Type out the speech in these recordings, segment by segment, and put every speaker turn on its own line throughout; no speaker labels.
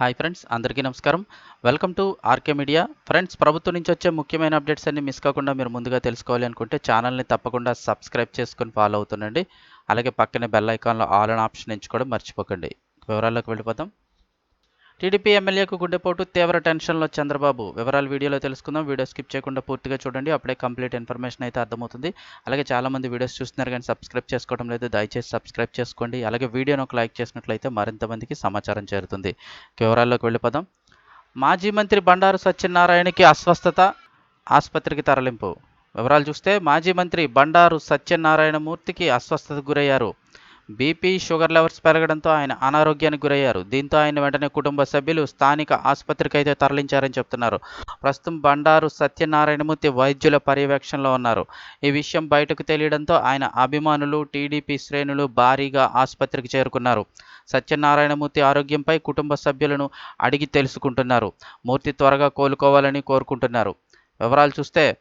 Hi friends అందరికీ నమస్కారం. Welcome to RK Media friends ప్రభుత్వం నుంచి వచ్చే ముఖ్యమైన అప్డేట్స్ అన్ని మిస్ కాకుండా మీరు ముందుగా తెలుసుకోవాలి అనుకుంటే ఛానల్ని తప్పకుండా సబ్స్క్రైబ్ చేసుకుని ఫాలో అవుతుండండి. అలాగే పక్కనే బెల్ ఐకాన్లో ఆల్ అండ్ ఆప్షన్ ఎంచుకోవడం మర్చిపోకండి. వివరాల్లోకి వెళ్ళిపోతాం టీడీపీ ఎమ్మెల్యేకు గుండెపోటు తీవ్ర టెన్షన్లో చంద్రబాబు. వివరాలు వీడియోలో తెలుసుకుందాం. వీడియో స్కిప్ చేయకుండా పూర్తిగా చూడండి. అప్పుడే కంప్లీట్ ఇన్ఫర్మేషన్ అయితే అర్థమవుతుంది. అలాగే చాలామంది వీడియోస్ చూస్తున్నారు కానీ సబ్స్క్రైబ్ చేసుకోవడం లేదు. దయచేసి సబ్స్క్రైబ్ చేసుకోండి. అలాగే వీడియోను ఒక లైక్ చేసినట్లయితే మరింత మందికి సమాచారం చేరుతుంది. వివరాల్లోకి వెళ్ళిపోదాం. మాజీ మంత్రి బండారు సత్యనారాయణకి అస్వస్థత ఆసుపత్రికి తరలింపు. వివరాలు చూస్తే మాజీ మంత్రి బండారు సత్యనారాయణమూర్తికి అస్వస్థతకు గురయ్యారు. బీపీ షుగర్ లెవెల్స్ పెరగడంతో ఆయన అనారోగ్యానికి గురయ్యారు. దీంతో ఆయన వెంటనే కుటుంబ సభ్యులు స్థానిక ఆసుపత్రికి అయితే తరలించారని చెప్తున్నారు. ప్రస్తుతం బండారు సత్యనారాయణమూర్తి వైద్యుల పర్యవేక్షణలో ఉన్నారు. ఈ విషయం బయటకు తెలియడంతో ఆయన అభిమానులు టీడీపీ శ్రేణులు భారీగా ఆసుపత్రికి చేరుకున్నారు. సత్యనారాయణమూర్తి ఆరోగ్యంపై కుటుంబ సభ్యులను అడిగి తెలుసుకుంటున్నారు. మూర్తి త్వరగా కోలుకోవాలని కోరుకుంటున్నారు. వివరాలు చూస్తే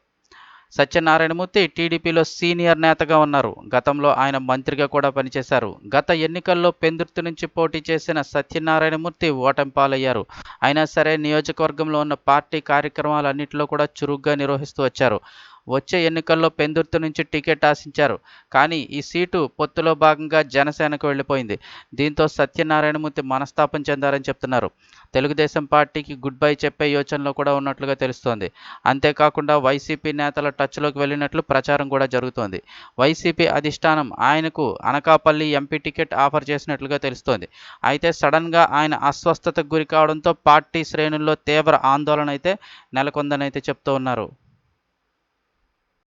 సత్యనారాయణమూర్తి టీడీపీలో సీనియర్ నేతగా ఉన్నారు. గతంలో ఆయన మంత్రిగా కూడా పనిచేశారు. గత ఎన్నికల్లో పెందుర్తి నుంచి పోటీ చేసిన సత్యనారాయణమూర్తి ఓటమి పాలయ్యారు. అయినా సరే నియోజకవర్గంలో ఉన్న పార్టీ కార్యక్రమాలన్నింటిలో కూడా చురుగ్గా నిర్వహిస్తూ వచ్చారు. వచ్చే ఎన్నికల్లో పెందుర్తి నుంచి టికెట్ ఆశించారు. కానీ ఈ సీటు పొత్తులో భాగంగా జనసేనకు వెళ్ళిపోయింది. దీంతో సత్యనారాయణమూర్తి మనస్తాపం చెందారని చెప్తున్నారు. తెలుగుదేశం పార్టీకి గుడ్ బై చెప్పే యోచనలో కూడా ఉన్నట్లుగా తెలుస్తోంది. అంతేకాకుండా వైసీపీ నేతల టచ్లోకి వెళ్ళినట్లు ప్రచారం కూడా జరుగుతోంది. వైసీపీ అధిష్టానం ఆయనకు అనకాపల్లి ఎంపీ టికెట్ ఆఫర్ చేసినట్లుగా తెలుస్తోంది. అయితే సడన్గా ఆయన అస్వస్థతకు గురి కావడంతో పార్టీ శ్రేణుల్లో తీవ్ర ఆందోళన అయితే నెలకొందని అయితే చెప్తూ ఉన్నారు.